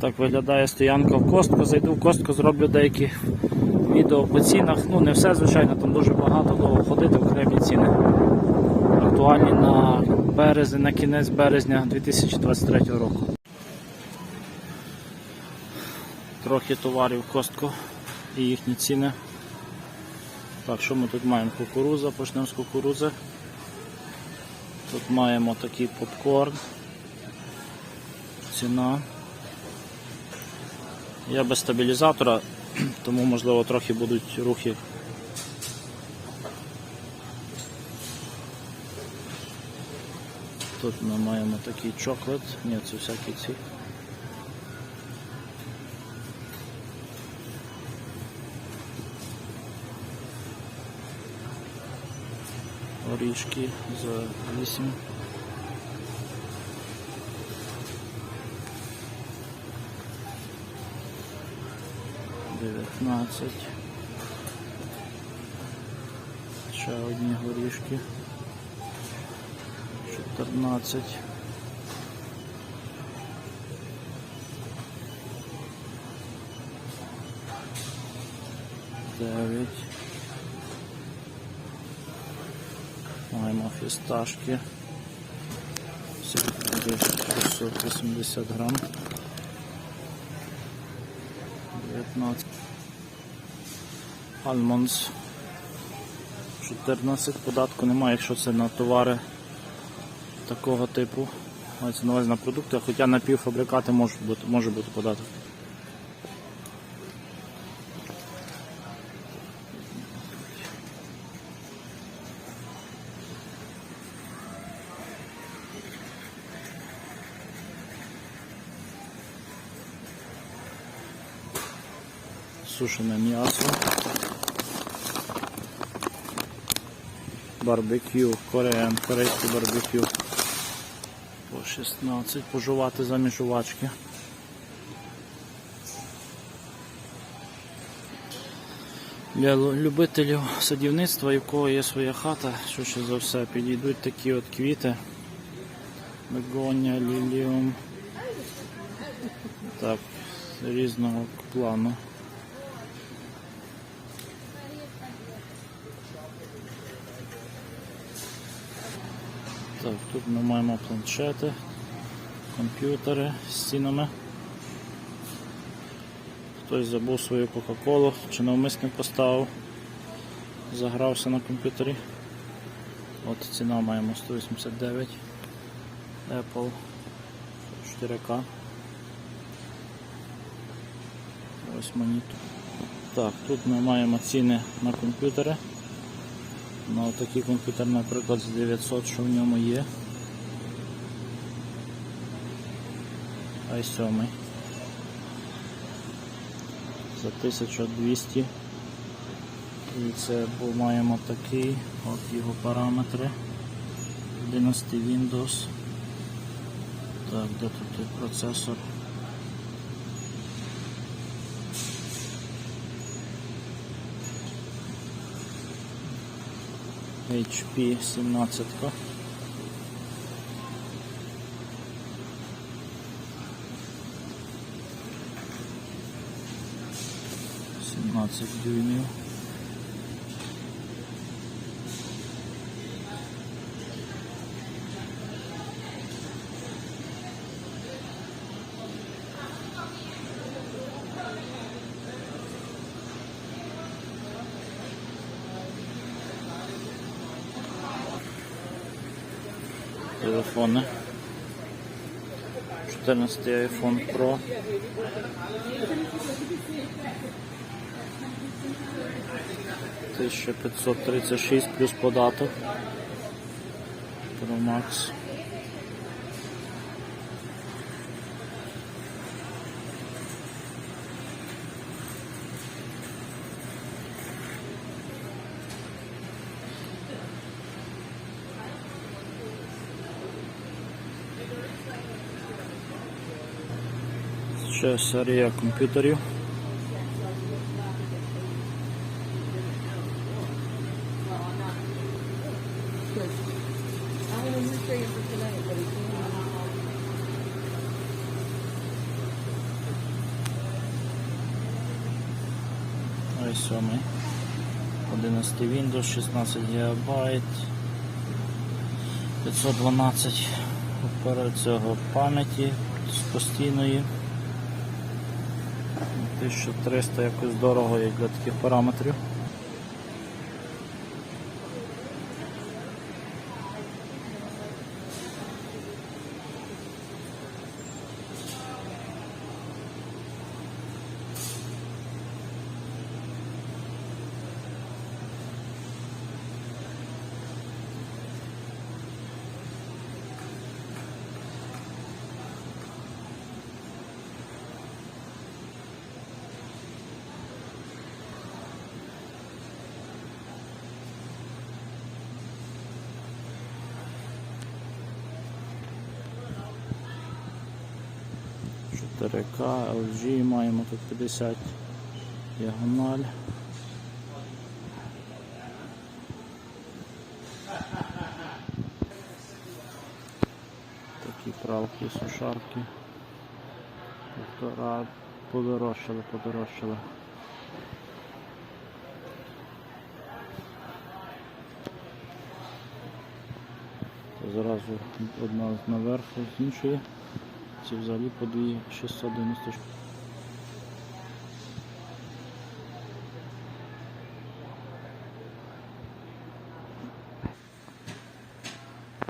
Так виглядає стоянка в костку. Зайду в костку, зроблю деякі відео по цінах. Ну не все, звичайно, там дуже багато довго ходити, окремі ціни. Актуальні на березень, на кінець березня 2023 року. Трохи товарів костку і їхні ціни. Так, що ми тут маємо? Кукуруза, почнемо з кукурузи. Тут маємо такий попкорн. Ціна. Я без стабілізатора, тому можливо трохи будуть рухи. Тут ми маємо такий чоклет, ні, це всякі ці. Орішки за 8. Дев'ятнадцять. Ще одні горішки. Чотирнадцять. Дев'ять. Маємо фісташки. 680 грам. 19. Альмонс. 14 податку немає, якщо це на товари такого типу. Мається на увазі на продукти, хоча на півфабрикати може бути, може бути податок. Сушене м'ясо. Барбекю, кореян, корейське барбекю. По 16 пожувати замість жувачки. Для любителів садівництва, і кого є своя хата, що ще за все, підійдуть такі от квіти. Бегонія, ліліум. Так, різного плану. Так, тут ми маємо планшети, комп'ютери з стінами. Хтось забув свою Кока-Колу чи навмисно поставив, загрався на комп'ютері. От ціна маємо 189 Apple 4K. Ось монітор. Так, тут ми маємо ціни на комп'ютери. На такий комп'ютер, наприклад, з 900, що в ньому є. i7 за 1200. І це бо маємо такий, от його параметри. 11 Windows. Так, де тут той процесор? HP 17. Сімнадцять дюймів. Телефони. 14 iPhone Pro. Тисяча п'ятсот тридцять шість плюс податок. Pro Max. ще серія комп'ютерів. i 7 11 Windows, 16 ГБ, 512 цього пам'яті з постійної. 1300 якось дорого як для таких параметрів. – 4К, LG маємо тут 50 діагональ. Такі правки, сушарки. Півтора подорожчали, подорожчали. Зразу одна наверху з іншої. Ці взагалі по 2690 штук.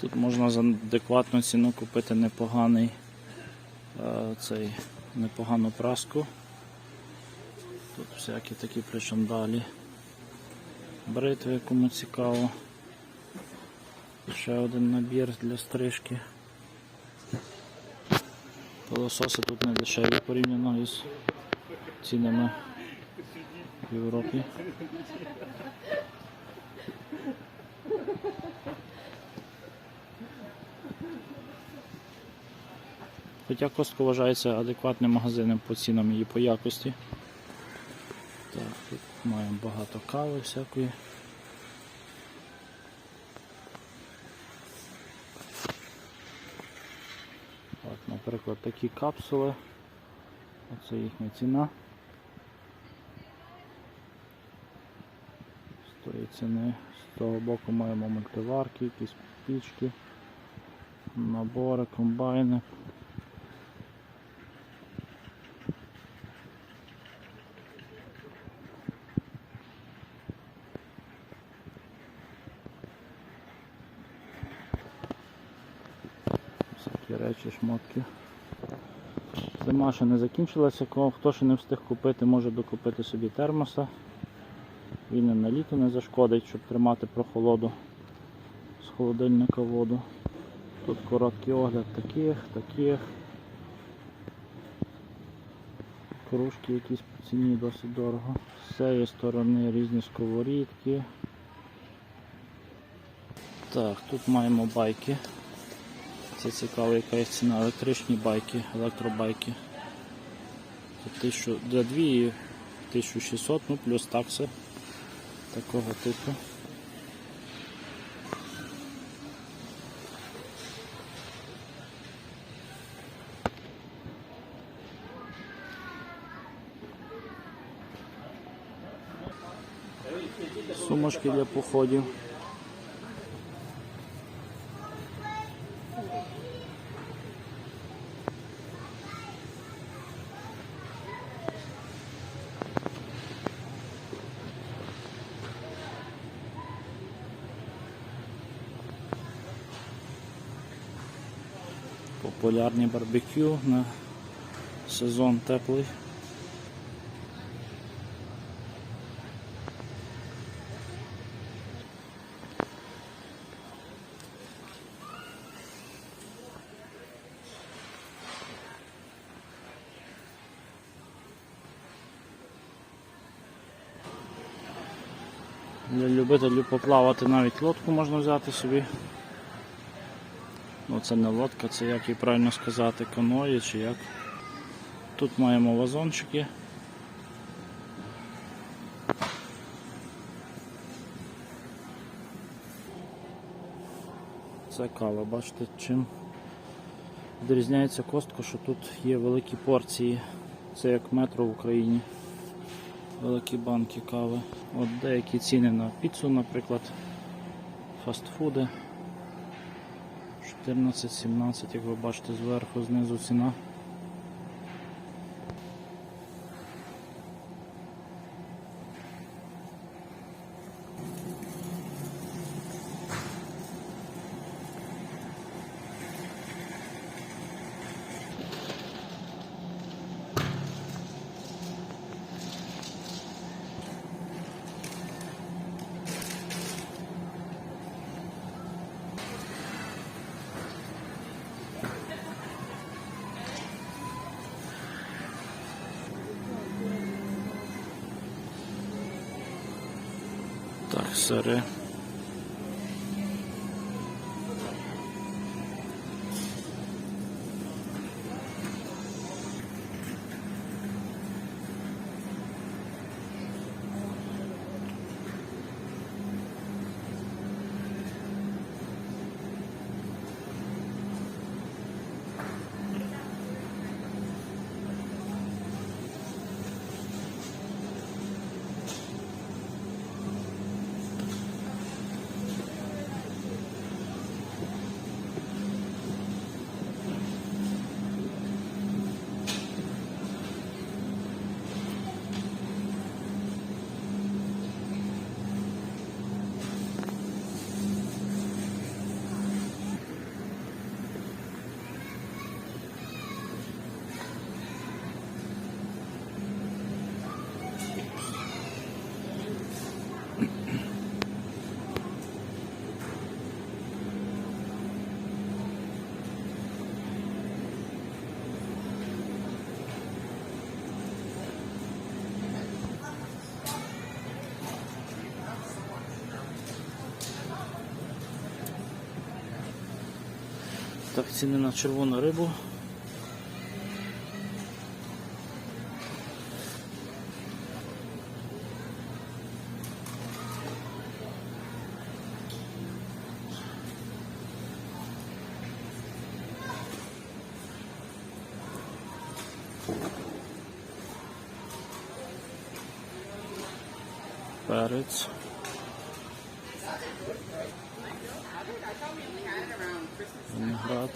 Тут можна за адекватну ціну купити непоганий е, цей, непогану праску. Тут всякі такі причандалі. Бритви, кому цікаво. Ще один набір для стрижки. Пилососи тут не дешеві порівняно із цінами в Європі. Хоча Костко вважається адекватним магазином по цінам і по якості. Так, тут маємо багато кави всякої. От, наприклад, такі капсули. Оце їхня ціна. З тої ціни. З того боку маємо мультиварки, якісь пічки, набори, комбайни. Всякі речі, шмотки. Зима ще не закінчилася, хто ще не встиг купити, може докупити собі термоса. Він і на літо не зашкодить, щоб тримати прохолоду з холодильника воду. Тут короткий огляд таких, таких. Кружки якісь по ціні досить дорого. З цієї сторони різні сковорідки. Так, тут маємо байки. Це цікаво, яка їх ціна. Електричні байки, електробайки. 1000, для дві 1600, ну плюс такси такого типу. Сумочки для походів. Популярні барбекю на сезон теплий. Для любителів поплавати навіть лодку можна взяти собі. Ну це не лодка, це як і правильно сказати, каної чи як. Тут маємо вазончики. Це кава, бачите, чим відрізняється костка, що тут є великі порції, це як метро в Україні. великі банки кави. От деякі ціни на піцу, наприклад, фастфуди. 14-17, як ви бачите, зверху, знизу ціна. Так, сири. Ціни на червону рибу. Перець. Виноград.